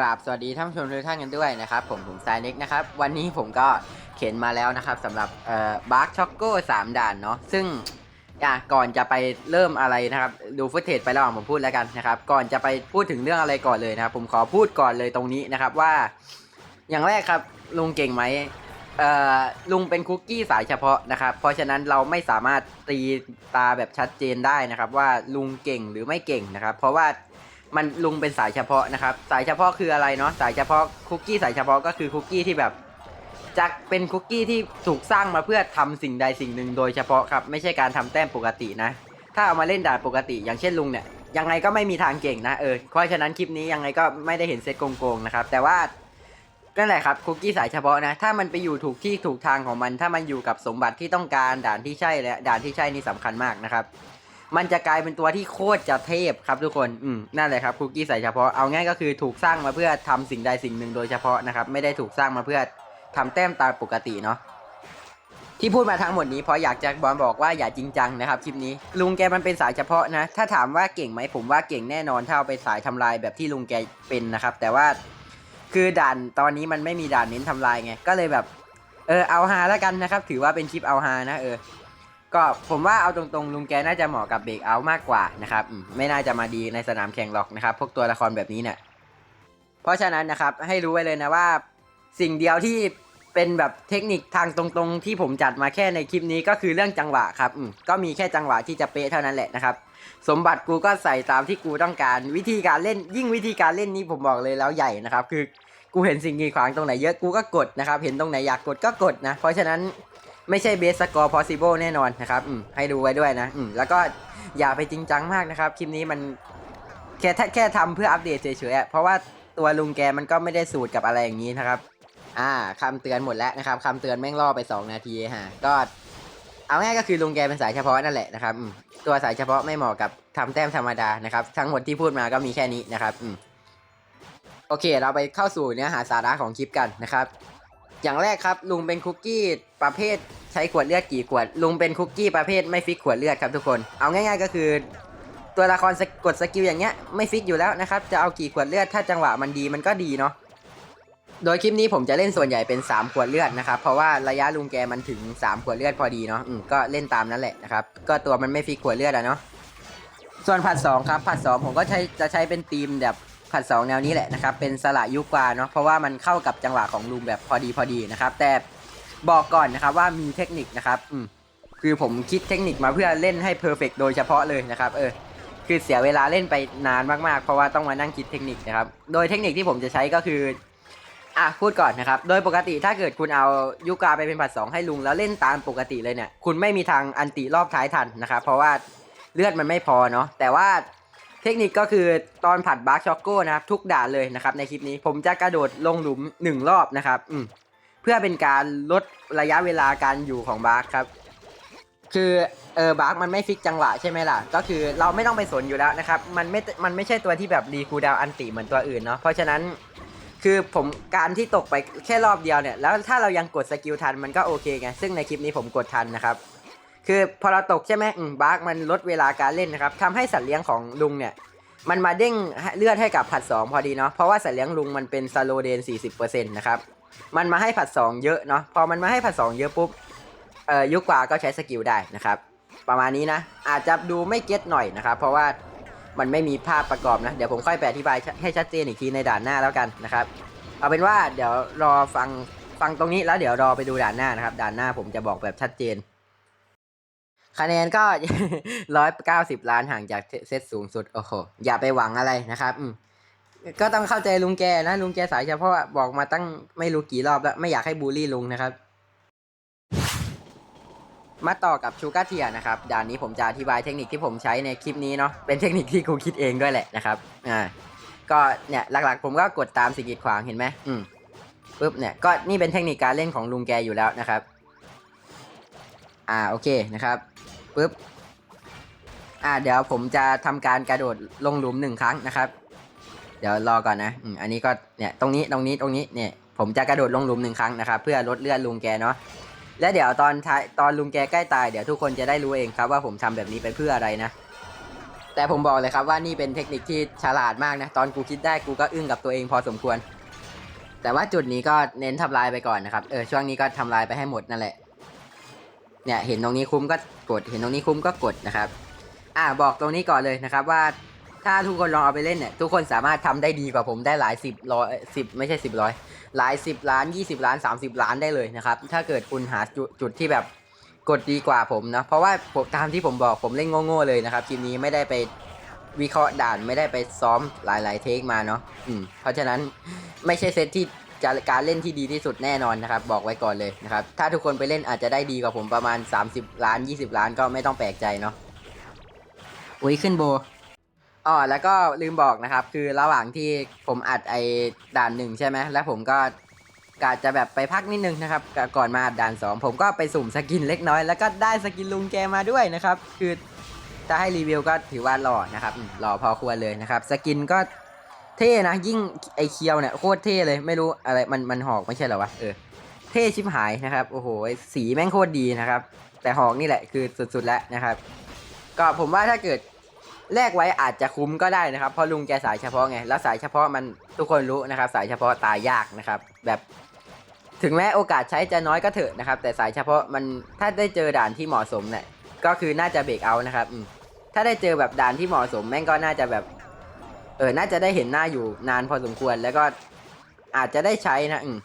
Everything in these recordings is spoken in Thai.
กราบสวัสดีท่านผู้ชมทุกท่านกันด้วยนะครับ ผมผมสายเน็กนะครับ วันนี้ผมก็เขียนมาแล้วนะครับสำหรับเอ่อบาร์ช็อกโก้สามด่านเนาะซึ่งอะก่อนจะไปเริ่มอะไรนะครับดูฟุตเทจไประหว่างผมพูดแล้วกันนะครับ ก่อนจะไปพูดถึงเรื่องอะไรก่อนเลยนะครับ ผมขอพูดก่อนเลยตรงนี้นะครับว่า อย่างแรกครับลุงเก่งไหมเอ่อลุงเป็นคุกกี้สายเฉพาะนะครับ เพราะฉะนั้นเราไม่สามารถตีตาแบบชัดเจนได้นะครับ ว่าลุงเก่งหรือไม่เก่งนะครับ เพราะว่า มันลุงเป็นสายเฉพาะนะครับ สายเฉพาะคืออะไรเนาะสายเฉพาะคุกกี้สายเฉพาะก็คือคุกกี้ที่แบบจะเป็นคุกกี้ที่ถูกสร้างมาเพื่อทำสิ่งใดสิ่งหนึ่งโดยเฉพาะครับ ไม่ใช่การทำแต้มปกตินะ ถ้าเอามาเล่นด่านปกติ อย่างเช่นลุงเนี่ยยังไงก็ไม่มีทางเก่งนะเออเพราะฉะนั้นคลิปนี้ยังไงก็ไม่ได้เห็นเซตโกงๆนะครับ แต่ว่านั่นแหละครับคุกกี้สายเฉพาะนะ ถ้ามันไปอยู่ถูกที่ถูกทางของมัน ถ้ามันอยู่กับสมบัติที่ต้องการด่านที่ใช่และด่านที่ใช่นี่สำคัญมากนะครับ มันจะกลายเป็นตัวที่โคตรจะเทพครับทุกคน อืม นั่นแหละครับคุกกี้ใส่เฉพาะ เอาง่ายก็คือถูกสร้างมาเพื่อทำสิ่งใดสิ่งหนึ่งโดยเฉพาะนะครับ ไม่ได้ถูกสร้างมาเพื่อทำแต้มตามปกติเนาะ ที่พูดมาทั้งหมดนี้เพราะอยากจะบอลบอกว่าอย่าจริงจังนะครับคลิปนี้ ลุงแกมันเป็นสายเฉพาะนะ ถ้าถามว่าเก่งไหมผมว่าเก่งแน่นอนถ้าเอาไปสายทำลายแบบที่ลุงแกเป็นนะครับ แต่ว่าคือด่านตอนนี้มันไม่มีด่านเน้นทำลายไง ก็เลยแบบ เออเอาฮาแล้วกันนะครับ ถือว่าเป็นคลิปเอาฮานะเออ ก็ผมว่าเอาตรงๆลุงแกน่าจะเหมาะกับเบรกเอาท์มากกว่านะครับไม่น่าจะมาดีในสนามแข่งหรอกนะครับ พวกตัวละครแบบนี้เนี่ยเพราะฉะนั้นนะครับให้รู้ไว้เลยนะว่า สิ่งเดียวที่เป็นแบบเทคนิคทางตรงๆ ที่ผมจัดมาแค่ในคลิปนี้ก็คือเรื่องจังหวะครับก็มีแค่จังหวะที่จะเป๊ะเท่านั้นแหละนะครับ สมบัติกูก็ใส่ตามที่กูต้องการ วิธีการเล่นยิ่งวิธีการเล่นนี้ผมบอกเลยแล้วใหญ่นะครับ คือกูเห็นสิ่งกีดขวางตรงไหนเยอะกูก็กดนะครับ เห็นตรงไหนอยากกดก็กดนะ เพราะฉะนั้น ไม่ใช่เบสสกอร์ possible แน่นอนนะครับอืมให้ดูไว้ด้วยนะอืมแล้วก็อย่าไปจริงจังมากนะครับคลิปนี้มันแค่แค่ทำเพื่ออัปเดตเฉยๆเพราะว่าตัวลุงแกมันก็ไม่ได้สูตรกับอะไรอย่างนี้นะครับ อ่าคำเตือนหมดแล้วนะครับคำเตือนแม่งล่อไป 2 นาทีฮะก็เอาง่ายก็คือลุงแกเป็นสายเฉพาะนั่นแหละนะครับอืมตัวสายเฉพาะไม่เหมาะกับทำแต้มธรรมดานะครับ ทั้งหมดที่พูดมาก็มีแค่นี้นะครับอืมโอเค เราไปเข้าสู่เนื้อหาสาระของคลิปกันนะครับ อย่างแรกครับลุงเป็นคุกกี้ประเภท ใช้ขวดเลือดกี่ขวด ลุงเป็นคุกกี้ประเภทไม่ฟิกขวดเลือดครับทุกคน เอาง่าย ๆ ก็คือ ตัวละครสกดสกิลอย่างเงี้ยไม่ฟิกอยู่แล้วนะครับ จะเอากี่ขวดเลือดถ้าจังหวะมันดีมันก็ดีเนาะ โดยคลิปนี้ผมจะเล่นส่วนใหญ่เป็น 3 ขวดเลือดนะครับ เพราะว่าระยะลุงแกมันถึง 3 ขวดเลือดพอดีเนาะอืมก็เล่นตามนั้นแหละนะครับ ก็ตัวมันไม่ฟิกขวดเลือดอะเนาะ ส่วนผัดสองครับผัดสองผมก็ใช้จะใช้เป็นธีมแบบผัดสองแนวนี้แหละนะครับ เป็นสละยุกวาเนาะ เพราะว่ามันเข้ากับจังหวะของลุงแบบพอดีพอดีนะครับ แต่ บอกก่อนนะครับว่ามีเทคนิคนะครับอืมคือผมคิดเทคนิคมาเพื่อเล่นให้เพอร์เฟกโดยเฉพาะเลยนะครับ เออ คือเสียเวลาเล่นไปนานมากๆ เพราะว่าต้องมานั่งคิดเทคนิคนะครับ โดยเทคนิคที่ผมจะใช้ก็คืออะพูดก่อนนะครับ โดยปกติถ้าเกิดคุณเอายุกาไปเป็นผัดสองให้ลุงแล้วเล่นตามปกติเลยเนี่ย คุณไม่มีทางอันติรอบท้ายทันนะครับ เพราะว่าเลือดมันไม่พอเนาะ แต่ว่าเทคนิคก็คือตอนผัดบาร์ช็อกโก้นะครับทุกด่านเลยนะครับในคลิปนี้ผมจะกระโดดลงหลุมหนึ่งรอบนะครับ อืม เพื่อเป็นการลดระยะเวลาการอยู่ของบาร์ครับ คือเออบาร์กมันไม่ฟิกจังหวะใช่ไหมล่ะ ก็คือเราไม่ต้องไปสนอยู่แล้วนะครับ มันไม่ มันไม่ใช่ตัวที่แบบรีคูดาวอันติเหมือนตัวอื่นเนาะ เพราะฉะนั้นคือผมการที่ตกไปแค่รอบเดียวเนี่ย แล้วถ้าเรายังกดสกิลทันมันก็โอเคไง ซึ่งในคลิปนี้ผมกดทันนะครับ คือพอเราตกใช่ไหมอืมบาร์กมันลดเวลาการเล่นนะครับทำให้สัตว์เลี้ยงของลุงเนี่ยมันมาเด้งเลือดให้กับผัดสองพอดีเนาะ เพราะว่าสัตว์เลี้ยงลุงมันเป็นซาโลเดน 40%นะครับ มันมาให้ผัดสองเยอะเนาะพอมันมาให้ผัดสองเยอะปุ๊บเอ่อยุกว่าก็ใช้สกิลได้นะครับ ประมาณนี้นะ อาจจะดูไม่เก็ตหน่อยนะครับ เพราะว่ามันไม่มีภาพประกอบนะ เดี๋ยวผมค่อยไปอธิบายให้ชัดเจนอีกทีในด่านหน้าแล้วกันนะครับ เอาเป็นว่าเดี๋ยวรอฟังฟังตรงนี้แล้วเดี๋ยวรอไปดูด่านหน้านะครับ ด่านหน้าผมจะบอกแบบชัดเจน คะแนนก็ร้อยเก้าสิบล้านห่างจากเซตสูงสุดโอ้โหอย่าไปหวังอะไรนะครับอืม ก็ต้องเข้าใจลุงแกนะลุงแกสายเฉพาะบอกมาตั้งไม่รู้กี่รอบแล้ว ไม่อยากให้บูลลี่ลุงนะครับ มาต่อกับชูการ์เทียนะครับด่านนี้ผมจะอธิบายเทคนิคที่ผมใช้ในคลิปนี้เนาะเป็นเทคนิคที่กูคิดเองด้วยแหละนะครับอ่าก็เนี่ยหลักๆ ผมก็กดตามสิ่งกีดขวางเห็นไหมอืมปุ๊บเนี่ยก็นี่เป็นเทคนิคการเล่นของลุงแกอยู่แล้วนะครับ อ่าโอเคนะครับปุ๊บอ่าเดี๋ยวผมจะทำการกระโดดลงหลุมหนึ่งครั้งนะครับ เดี๋ยวรอก่อนนะอืมอันนี้ก็เนี่ยตรงนี้ตรงนี้ตรงนี้เนี่ยผมจะกระโดดลงหลุมหนึ่งครั้งนะครับเพื่อลดเลือดลุงแกเนาะและเดี๋ยวตอนท้ายตอนลุงแกใกล้ตายเดี๋ยวทุกคนจะได้รู้เองครับว่าผมทำแบบนี้ไปเพื่ออะไรนะ แต่ผมบอกเลยครับว่านี่เป็นเทคนิคที่ฉลาดมากนะ ตอนกูคิดได้กูก็อึ้งกับตัวเองพอสมควร แต่ว่าจุดนี้ก็เน้นทำลายไปก่อนนะครับเออช่วงนี้ก็ทำลายไปให้หมดนั่นแหละ เนี่ยเห็นตรงนี้คุ้มก็กดเห็นตรงนี้คุ้มก็กดนะครับ อ่าบอกตรงนี้ก่อนเลยนะครับว่า ถ้าทุกคนลองเอาไปเล่นเนี่ยทุกคนสามารถทำได้ดีกว่าผมได้หลายสิบร้อยสิบไม่ใช่สิบร้อยหลายสิบล้านยี่สิบล้านสามสิบล้านได้เลยนะครับ ถ้าเกิดคุณหาจุดจุดที่แบบกดดีกว่าผมนะ เพราะว่าผมตามที่ผมบอกผมเล่นโง่ๆเลยนะครับคลิปนี้ไม่ได้ไปวิเคราะห์ด่านไม่ได้ไปซ้อมหลายๆเทคมาเนาะอืมเพราะฉะนั้นไม่ใช่เซตที่จะการเล่นที่ดีที่สุดแน่นอนนะครับ บอกไว้ก่อนเลยนะครับ ถ้าทุกคนไปเล่นอาจจะได้ดีกว่าผมประมาณ 30 ล้าน 20 ล้านก็ไม่ต้องแปลกใจเนาะอุ้ยขึ้นโบ อ๋อแล้วก็ลืมบอกนะครับ คือระหว่างที่ผมอัดไอ้ด่านหนึ่งใช่ไหมแล้วผมก็กะจะแบบไปพักนิดนึงนะครับก่อนมาอัดด่านสองผมก็ไปสุ่มสกินเล็กน้อย แล้วก็ได้สกินลุงแกมาด้วยนะครับ คือจะให้รีวิวก็ถือว่าหล่อนะครับหล่อพอควรเลยนะครับ สกินก็เท่นะ ยิ่งไอเคียวเนี่ยโคตรเท่เลยไม่รู้อะไรมันมันหอกไม่ใช่เหรอวะเออเท่ชิบหายนะครับโอ้โหสีแม่งโคตรดีนะครับ แต่หอกนี่แหละคือสุดๆแล้วนะครับ ก็ผมว่าถ้าเกิด แลกไว้อาจจะคุ้มก็ได้นะครับ เพราะลุงแกสายเฉพาะไง แล้วสายเฉพาะมันทุกคนรู้นะครับ สายเฉพาะตายยากนะครับ แบบถึงแม้โอกาสใช้จะน้อยก็เถอะนะครับ แต่สายเฉพาะมันถ้าได้เจอด่านที่เหมาะสมเนี่ยก็คือน่าจะเบรกเอานะครับอืถ้าได้เจอแบบด่านที่เหมาะสมแม่งก็น่าจะแบบเออน่าจะได้เห็นหน้าอยู่นานพอสมควรแล้วก็อาจจะได้ใช้นะอืม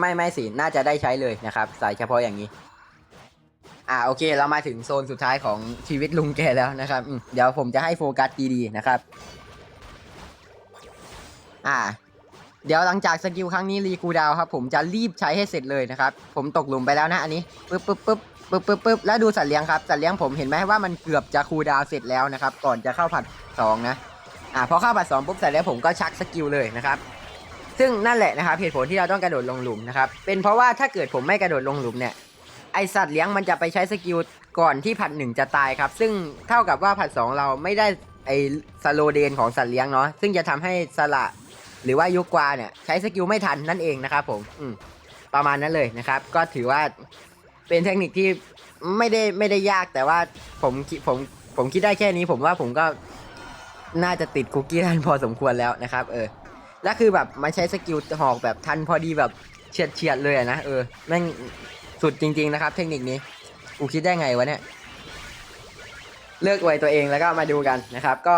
ไม่ไม่สิน่าจะได้ใช้เลยนะครับ สายเฉพาะอย่างนี้ อ่าโอเค เรามาถึงโซนสุดท้ายของชีวิตลุงแกแล้วนะครับเดี๋ยวผมจะให้โฟกัสดีๆนะครับ อ่า เดี๋ยวหลังจากสกิลครั้งนี้รีคูดาวครับ ผมจะรีบใช้ให้เสร็จเลยนะครับ ผมตกหลุมไปแล้วนะอันนี้ปึ๊บปึ๊บปึ๊บปึ๊บปึ๊บปึ๊บแล้วดูสัตว์เลี้ยงครับสัตว์เลี้ยงผมเห็นไหมว่ามันเกือบจะคูดาวเสร็จแล้วนะครับ ก่อนจะเข้าผัดสองนะอ่าพอเข้าผัดสองปุ๊บสัตว์เลี้ยงผมก็ชักสกิลเลยนะครับซึ่งนั่นแหละนะครับเหตุผลที่เราต้องกระโดดลงหลุมนะครับเป็นเพราะว่าถ้าเกิดผมไม่กระโดดลงหลุมเนี่ย ไอสัตว์เลี้ยงมันจะไปใช้สกิลก่อนที่ผัดหนึ่งจะตายครับ ซึ่งเท่ากับว่าผัดสองเราไม่ได้ไอสโลเดนของสัตว์เลี้ยงเนาะซึ่งจะทำให้สละหรือว่ายุกวาเนี่ยใช้สกิลไม่ทันนั่นเองนะครับผมอืมประมาณนั้นเลยนะครับ ก็ถือว่าเป็นเทคนิคที่ไม่ได้ไม่ได้ยากแต่ว่าผมผมผมคิดได้แค่นี้ ผมว่าผมก็น่าจะติดคุกกี้ทันพอสมควรแล้วนะครับ เออแล้วคือแบบมันใช้สกิลหอกแบบทันพอดีแบบเฉียดเฉียดเลยนะเออแม่ง สุดจริง ๆ นะครับ เทคนิคนี้กูคิดได้ไงวะเนี่ย เลือกไว้ตัวเองแล้วก็มาดูกันนะครับ ก็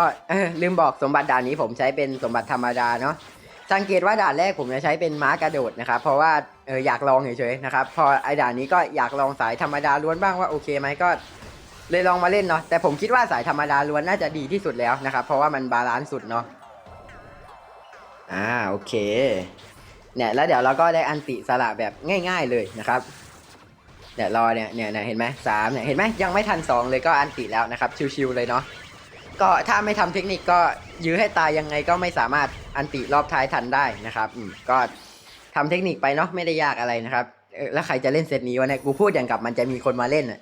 ลืมบอกสมบัติด่านนี้ผมใช้เป็นสมบัติธรรมดาเนาะสังเกตว่าด่านแรกผมจะใช้เป็นม้ากระโดดนะครับ เพราะว่าเอออยากลองเฉยๆนะครับ พอไอ้ด่านนี้ก็อยากลองสายธรรมดาล้วนบ้างว่าโอเคไหมก็เลยลองมาเล่นเนาะแต่ผมคิดว่าสายธรรมดาล้วนน่าจะดีที่สุดแล้วนะครับ เพราะว่ามันบาลานซ์สุดเนาะอ่าโอเคเนี่ยแล้วเดี๋ยวเราก็ได้อันติสละแบบง่าย ๆเลยนะครับ เดี๋ยวรอเนี่ยเนี่ยเนี่ยเห็นไหมสามเนี่ยเห็นไหมยังไม่ทันสองเลยก็อันติแล้วนะครับชิวๆเลยเนาะก็ถ้าไม่ทำเทคนิคก็ยื้อให้ตายยังไงก็ไม่สามารถอันติรอบท้ายทันได้นะครับอืมก็ทำเทคนิคไปเนาะไม่ได้ยากอะไรนะครับแล้วใครจะเล่นเซตนี้วะเนี่ยกูพูดอย่างกับมันจะมีคนมาเล่นอะ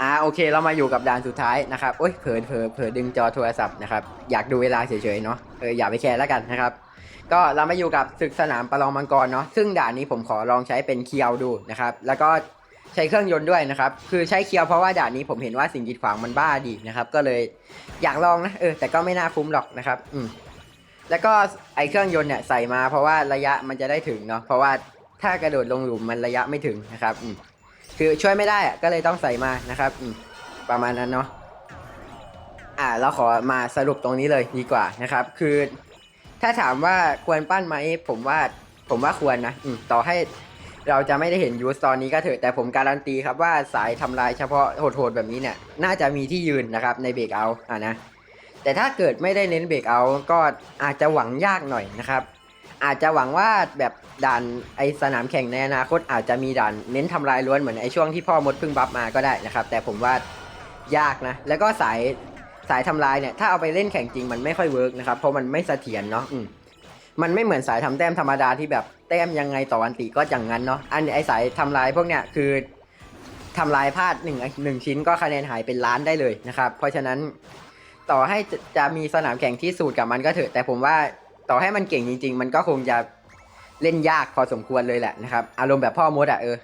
อ่าโอเคเรามาอยู่กับด่านสุดท้ายนะครับโอ้ยเผลอเผลอเผลอดึงจอโทรศัพท์นะครับอยากดูเวลาเฉยๆเนาะเอออย่าไปแคร์แล้วกันนะครับ ก็เรามาอยู่กับศึกสนามประลองมังกรเนาะซึ่งด่านนี้ผมขอลองใช้เป็นเคียวดูนะครับ แล้วก็ใช้เครื่องยนต์ด้วยนะครับ คือใช้เคียวเพราะว่าด่านนี้ผมเห็นว่าสิ่งกีดขวางมันบ้าดีนะครับ ก็เลยอยากลองนะเออแต่ก็ไม่น่าคุ้มหรอกนะครับ อืมแล้วก็ไอเครื่องยนต์เนี่ยใส่มาเพราะว่าระยะมันจะได้ถึงเนาะเพราะว่าถ้ากระโดดลงหลุมมันระยะไม่ถึงนะครับอืมคือช่วยไม่ได้อะก็เลยต้องใส่มานะครับอืมประมาณนั้นเนาะอ่าเราขอมาสรุปตรงนี้เลยดีกว่านะครับ คือ ถ้าถามว่าควรปั้นไหมผมว่าผมว่าควรนะอืมต่อให้เราจะไม่ได้เห็นยูสตอนนี้ก็เถอะแต่ผมการันตีครับว่าสายทำลายเฉพาะโหดๆแบบนี้เนี่ย น่าจะมีที่ยืนนะครับในเบรกเอาอ่านะแต่ถ้าเกิดไม่ได้เน้นเบรกเอาก็อาจจะหวังยากหน่อยนะครับ อาจจะหวังว่าแบบด่านไอสนามแข่งในอนาคตอาจจะมีด่านเน้นทำลายล้วนเหมือนไอช่วงที่พ่อมดพิ่งบัฟมาก็ได้นะครับ แต่ผมว่ายากนะ แล้วก็สาย สายทำลายเนี่ยถ้าเอาไปเล่นแข่งจริงมันไม่ค่อยเวิร์กนะครับเพราะมันไม่เสถียรเนาะมมันไม่เหมือนสายทำแต้มธรรมดาที่แบบแต้มยังไงต่อวันติก็อย่างนั้นเนาะอันไอสายทำลายพวกเนี้ยคือทำลายพลาดหนึ่งหนึ่งชิ้นก็คะแนนหายเป็นล้านได้เลยนะครับเพราะฉะนั้นต่อให้จะจะมีสนามแข่งที่สูตรกับมันก็เถอะแต่ผมว่าต่อให้มันเก่งจริง ๆ มันก็คงจะเล่นยากพอสมควรเลยแหละนะครับอารมณ์แบบพ่อมดอะเออ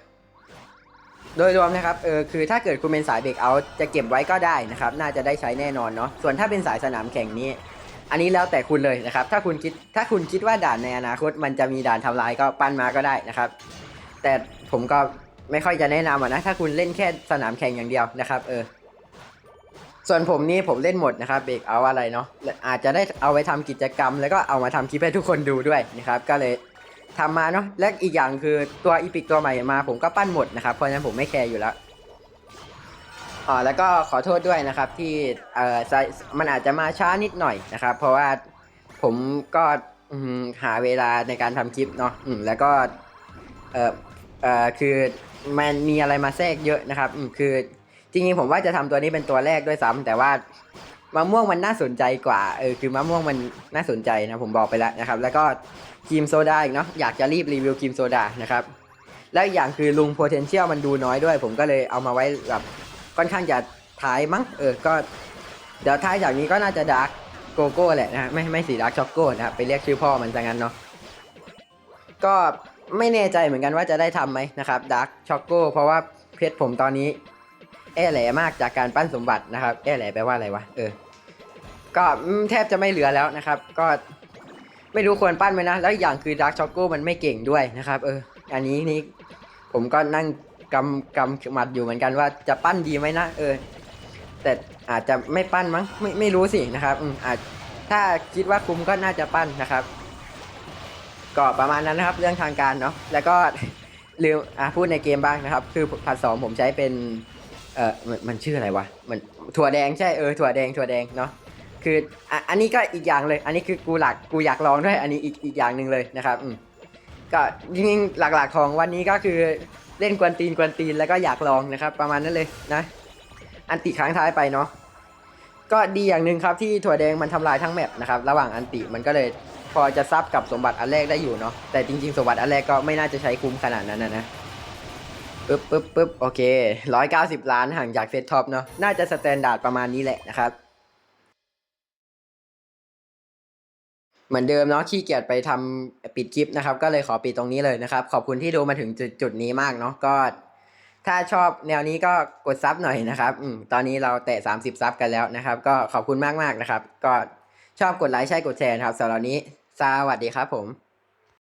โดยรวมนะครับเออคือถ้าเกิดคุณเป็นสายเบรกเอาจะเก็บไว้ก็ได้นะครับ น่าจะได้ใช้แน่นอนเนาะส่วนถ้าเป็นสายสนามแข่งนี้ อันนี้แล้วแต่คุณเลยนะครับ ถ้าคุณคิดถ้าคุณคิดว่าด่านในอนาคต มันจะมีด่านทำลายก็ปั้นมาก็ได้นะครับ แต่ผมก็ไม่ค่อยจะแนะนำนะถ้าคุณเล่นแค่สนามแข่งอย่างเดียวนะครับ เออ ส่วนผมนี่ผมเล่นหมดนะครับเบรกเอาอะไรเนาะอาจจะได้เอาไว้ทำกิจกรรม แล้วก็เอามาทำคลิปให้ทุกคนดูด้วยนะครับ ก็เลย ทำมาเนาะและอีกอย่างคือตัวอีพิกตัวใหม่มาผมก็ปั้นหมดนะครับเพราะฉะนั้นผมไม่แคร์อยู่แล้วอ๋อแล้วก็ขอโทษด้วยนะครับที่เออมันอาจจะมาช้านิดหน่อยนะครับ เพราะว่าผมก็หาเวลาในการทำคลิปเนาะแล้วก็เออเออคือมันมีอะไรมาแทรกเยอะนะครับคือจริงๆผมว่าจะทำตัวนี้เป็นตัวแรกด้วยซ้ำแต่ว่า มะม่วงมันน่าสนใจกว่าเออคือมะม่วงมันน่าสนใจนะผมบอกไปแล้วนะครับ แล้วก็ครีมโซดาอีกเนาะอยากจะรีบรีวิวครีมโซดานะครับแล้วอีกอย่างคือลุง potential มันดูน้อยด้วย ผมก็เลยเอามาไว้แบบค่อนข้างจะท้ายมั้งเออก็เดี๋ยวท้ายจากนี้ก็น่าจะดาร์กโกโก้แหละนะฮะไม่ไม่สีดาร์กช็อกโก้นะครับไปเรียกชื่อพ่อมันซะงั้นเนาะก็ไม่แน่ใจเหมือนกันว่าจะได้ทำไหมนะครับดาร์กช็อกโก้เพราะว่าเพชรผมตอนนี้ แอ่แหลมากจากการปั้นสมบัตินะครับ แอ่แหลแปลว่าอะไรวะ เออ ก็แทบจะไม่เหลือแล้วนะครับ ก็ไม่รู้ควรปั้นไหมนะ แล้วอีกอย่างคือดาร์กช็อกโกมันไม่เก่งด้วยนะครับ เออ อันนี้นี่ผมก็นั่งกำกำหมัดอยู่เหมือนกันว่าจะปั้นดีไหมนะ เออ แต่อาจจะไม่ปั้นมั้ง ไม่ไม่รู้สินะครับอืมอาจถ้าคิดว่าคุ้มก็น่าจะปั้นนะครับ ก็ประมาณนั้นนะครับเรื่องทางการเนาะ แล้วก็ลืมอะพูดในเกมบ้างนะครับ คือผัดสองผมใช้เป็น เออมันมันชื่ออะไรวะมันถั่วแดงใช่เออถั่วแดงถั่วแดงเนาะคืออะอันนี้ก็อีกอย่างเลย อันนี้คือกูหลักกูอยากลองด้วย อันนี้อีกอีกอย่างหนึ่งเลยนะครับอืมก็จริงๆหลักๆของวันนี้ก็คือเล่นกวนตีนกวนตีนแล้วก็อยากลองนะครับ ประมาณนั้นเลยนะ อันติครั้งท้ายไปเนาะก็ดีอย่างหนึ่งครับที่ถั่วแดงมันทำลายทั้งแมปนะครับระหว่างอันติมันก็เลยพอจะซับกับสมบัติอันแรกได้อยู่เนาะแต่จริง ๆ สมบัติอันแรกก็ไม่น่าจะใช้คุ้มขนาดนั้นนะนะ ปึ๊บปึ๊บปึ๊บโอเคร้อยเก้าสิบล้านห่างจากเซตท็อปเนาะน่าจะสแตนดาร์ดประมาณนี้แหละนะครับ เหมือนเดิมเนาะขี้เกียจไปทำปิดคลิปนะครับ ก็เลยขอปิดตรงนี้เลยนะครับ ขอบคุณที่ดูมาถึงจุดจุดนี้มากเนาะก็ ถ้าชอบแนวนี้ก็กดซับหน่อยนะครับอตอนนี้เราแตะ30ซับกันแล้วนะครับ ก็ขอบคุณมากๆนะครับ ก็ชอบกดไลค์ใช่กดแชร์ครับสำหรับนี้สวัสดีครับผม